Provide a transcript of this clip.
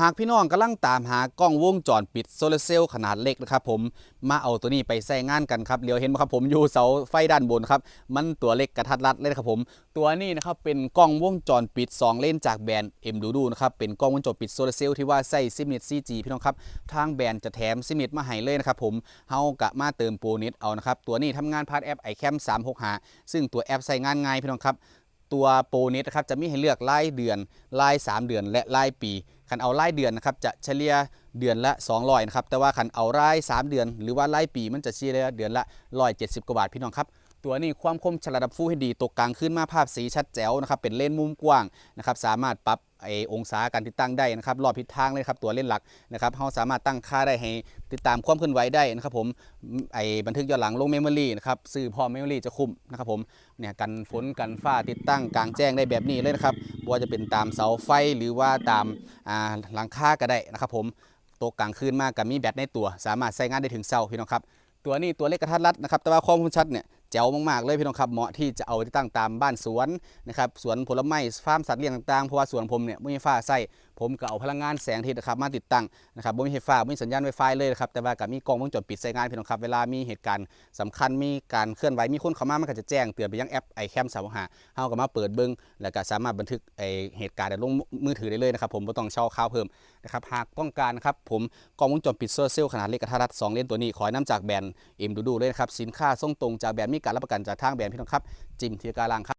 หากพี่น้องกำลังตามหากล้องวงจรปิดโซลาร์เซลล์ขนาดเล็กนะครับผมมาเอาตัวนี้ไปใช้งานกันครับเดี๋ยวเห็นไหมครับผมอยู่เสาไฟด้านบนครับมันตัวเล็กกระทัดรัดเลยนะครับผม ตัวนี้นะครับเป็นกล้องวงจรปิด 2 เลนจากแบรนด์ M ดูดูนะครับเป็นกล้องวงจรปิดโซลาร์เซลล์ที่ว่าใส่ซิมเน็ต 4G พี่น้องครับทางแบรนด์จะแถมซิมเน็ตมาให้เลยนะครับผมเฮากะมาเติมโปรเน็ตเอานะครับตัวนี้ทำงานผ่านแอป iCam 365ซึ่งตัวแอปใช้งานง่ายพี่น้องครับตัวโปรเน็ตนะครับจะมีให้เลือกรายเดือนราย 3 เดือนและรายปี คันเอารายเดือนนะครับจะเฉลี่ยเดือนละ200นะครับแต่ว่าคันเอาราย3เดือน หรือว่ารายปีมันจะเฉลี่ยเดือนละ170กว่าบาทพี่น้องครับตัวนี้ความคมชัดระดับฟูให้ดีตกกลางขึ้นมาภาพสีชัดแจ๋วนะครับเป็นเลนส์มุมกว้างนะครับสามารถปรับไอองศาการติดตั้งได้นะครับรอบทิศทางเลยครับตัวเล่นหลักนะครับเราสามารถตั้งค่าได้ให้ติดตามความเคลื่อนไหวได้นะครับผมไอบันทึกย้อนหลังลงเมมโมรีนะครับซื้อพร้อมเมมโมรีจะคุ้มนะครับผมเนี่ยกันฝนกันฟ้าติดตั้งกลางแจ้งได้แบบนี้เลยนะครับ ว่าจะเป็นตามเสาไฟหรือว่าตามหลังคาก็ได้นะครับผมตกกลางคืนมากกับมีแบตในตัว สามารถใช้งานได้ถึงเสาพี่น้องครับตัวนี้ตัวเล็กกระทัดรัดนะครับแต่ว่าความคมชัดเนี่ยแจ๋วมากๆเลยพี่น้องครับเหมาะที่จะเอาไปตั้งตามบ้านสวนนะครับสวนผลไม้ฟาร์มสัตว์เลี้ยงต่างๆเพราะว่าสวนผมเนี่ยไม่มีฟ้าใส่ผมก็เอาพลังงานแสงอาทิตย์นะครับมาติดตั้งนะครับไม่มีไฟฟ้าไม่มีสัญญาณไวไฟเลยนะครับแต่ว่ากับมีกล้องวงจรปิดใช้งานพี่น้องครับเวลามีเหตุการณ์สำคัญมีการเคลื่อนไหวมีคนเข้ามามันก็จะแจ้งเตือนไปยังแอปไอแคมสามหาเฮาก็มาเปิดเบิ้งแล้วก็สามารถบันทึกไอเหตุการณ์ได้ลงมือถือได้เลยนะครับผมไม่ต้องเช่าข้าวเพิ่มนะครับหากต้องการนะครับผมกล้องวงจรปิดโซลเซลล์ขนาดเล็กกระทัดรัด2เลนตัวนี้ขอให้น้ำจากแบรนด์เอ็มดูดูเลยนะครับสินค้าส่งตรงจากแบรนด์มีการรับประกันจากทางแบรนด์พี่น้องครับจิมทีการังครับ